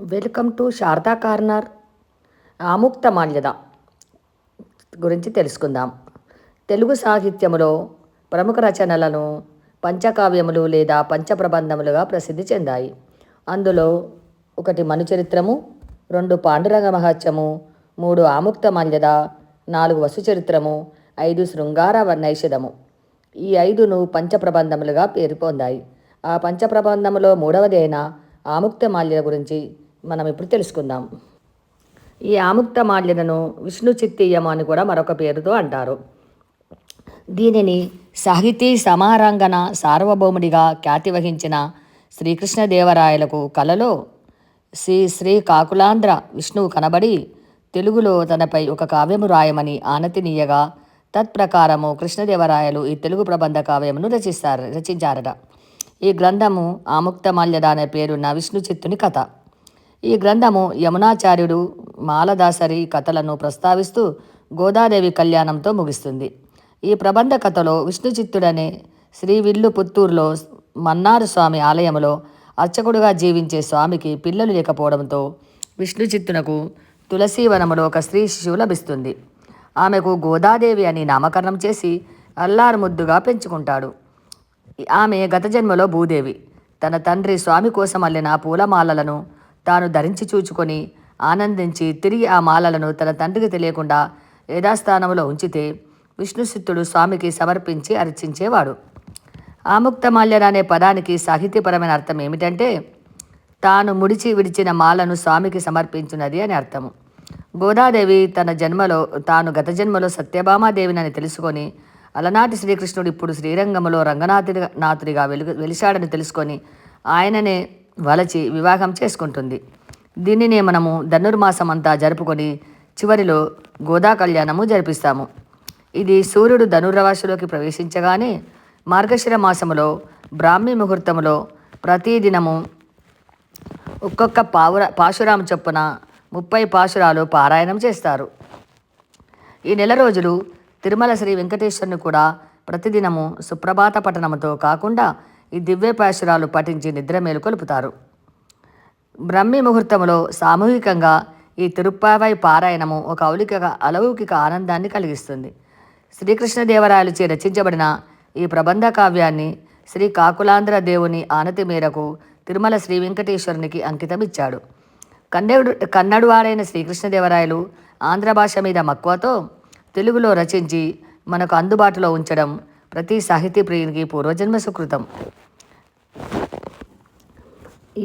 Welcome to Sharada corner. Amukta Malyada గురించి తెలుసుకుందాం. తెలుగు సాహిత్యములో ప్రముఖ రచనలను పంచకావ్యములు లేదా పంచప్రబంధములుగా ప్రసిద్ధి చెందాయి. అందులో ఒకటి మనుచరిత్రము రెండు పాండురంగ మహత్యము మూడు ఆముక్త మాల్యద నాలుగు వసు చరిత్రము ఐదు శృంగార నైషధము ఈ ఐదును పంచప్రబంధములుగా పేరు పొందాయి. ఆ పంచప్రబంధములో మూడవది అయిన ఆముక్త మాల్యద గురించి మనం ఇప్పుడు తెలుసుకుందాం. ఈ ఆముక్త మాల్యదను విష్ణు చిత్తీయం అని కూడా మరొక పేరుతో అంటారు. దీనిని సాహితీ సమారంగన సార్వభౌముడిగా ఖ్యాతి వహించిన శ్రీకృష్ణదేవరాయలకు కలలో శ్రీ శ్రీ కాకులాంధ్ర విష్ణువు కనబడి తెలుగులో తనపై ఒక కావ్యము రాయమని ఆనతినీయగా తత్ప్రకారము కృష్ణదేవరాయలు ఈ తెలుగు ప్రబంధ కావ్యమును రచిస్తారు రచించారట. ఈ గ్రంథము ఆముక్తమాల్యద అనే పేరున్న విష్ణు చిత్తుని కథ. ఈ గ్రంథము యమునాచార్యుడు మాలదాసరి కథలను ప్రస్తావిస్తూ గోదాదేవి కళ్యాణంతో ముగిస్తుంది. ఈ ప్రబంధ కథలో విష్ణుచిత్తుడనే శ్రీ విల్లు పుత్తూరులో మన్నారు స్వామి ఆలయములో అర్చకుడుగా జీవించే స్వామికి పిల్లలు లేకపోవడంతో విష్ణుచిత్తునకు తులసీవనములో ఒక స్త్రీ శిశువు లభిస్తుంది. ఆమెకు గోదాదేవి అని నామకరణం చేసి అల్లారు ముద్దుగా పెంచుకుంటాడు. ఆమె గత జన్మలో భూదేవి. తన తండ్రి స్వామి కోసం అల్లిన పూలమాలలను తాను ధరించి చూచుకొని ఆనందించి తిరిగి ఆ మాలలను తన తండ్రికి తెలియకుండా యథాస్థానంలో ఉంచితే విష్ణుసిద్ధుడు స్వామికి సమర్పించి అర్చించేవాడు. ఆముక్తమాల్యన అనే పదానికి సాహిత్యపరమైన అర్థం ఏమిటంటే తాను ముడిచి విడిచిన మాలను స్వామికి సమర్పించినది అని అర్థము. గోదాదేవి తన జన్మలో తాను గత జన్మలో సత్యభామాదేవినని తెలుసుకొని అలనాటి శ్రీకృష్ణుడు ఇప్పుడు శ్రీరంగంలో రంగనాథుడి నాథుడిగా వెలుగు వెలిశాడని తెలుసుకొని ఆయననే వలచి వివాహం చేసుకుంటుంది. దీనినే మనము ధనుర్మాసం అంతా జరుపుకొని చివరిలో గోదా కళ్యాణము జరిపిస్తాము. ఇది సూర్యుడు ధనుర్రాశిలోకి ప్రవేశించగానే మార్గశిర మాసములో బ్రాహ్మీ ముహూర్తములో ప్రతిదినము ఒక్కొక్క పావుర పాశురాము చొప్పున ముప్పై పాశురాలు పారాయణం చేస్తారు. ఈ నెల రోజులు తిరుమల శ్రీ వెంకటేశ్వరుని కూడా ప్రతిదినము సుప్రభాత పఠనముతో కాకుండా ఈ దివ్యపాశురాలు పఠించి నిద్ర మేలుకొలుపుతారు బ్రహ్మి ముహూర్తంలో సామూహికంగా ఈ తిరుప్పావై పారాయణము ఒక ఔలిక అలౌకిక ఆనందాన్ని కలిగిస్తుంది. శ్రీకృష్ణదేవరాయలచే రచించబడిన ఈ ప్రబంధ కావ్యాన్ని శ్రీ కాకులాంధ్ర దేవుని ఆనతి మేరకు తిరుమల శ్రీ వెంకటేశ్వరునికి అంకితమిచ్చాడు. కన్నడు కన్నడువాడైన శ్రీకృష్ణదేవరాయలు ఆంధ్ర భాష మీద మక్కువతో తెలుగులో రచించి మనకు అందుబాటులో ఉంచడం ప్రతి సాహితీ ప్రియునికి పూర్వజన్మ సుకృతం.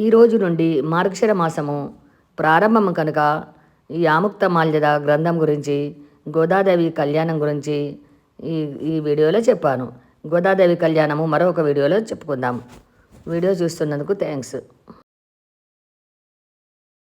ఈ రోజు నుండి మార్గశిర మాసము ప్రారంభం కనుక ఈ ఆముక్త మాల్యద గ్రంథం గురించి గోదాదేవి కళ్యాణం గురించి ఈ ఈ వీడియోలో చెప్పాను. గోదాదేవి కళ్యాణము మరొక వీడియోలో చెప్పుకుందాం. వీడియో చూస్తున్నందుకు థ్యాంక్స్.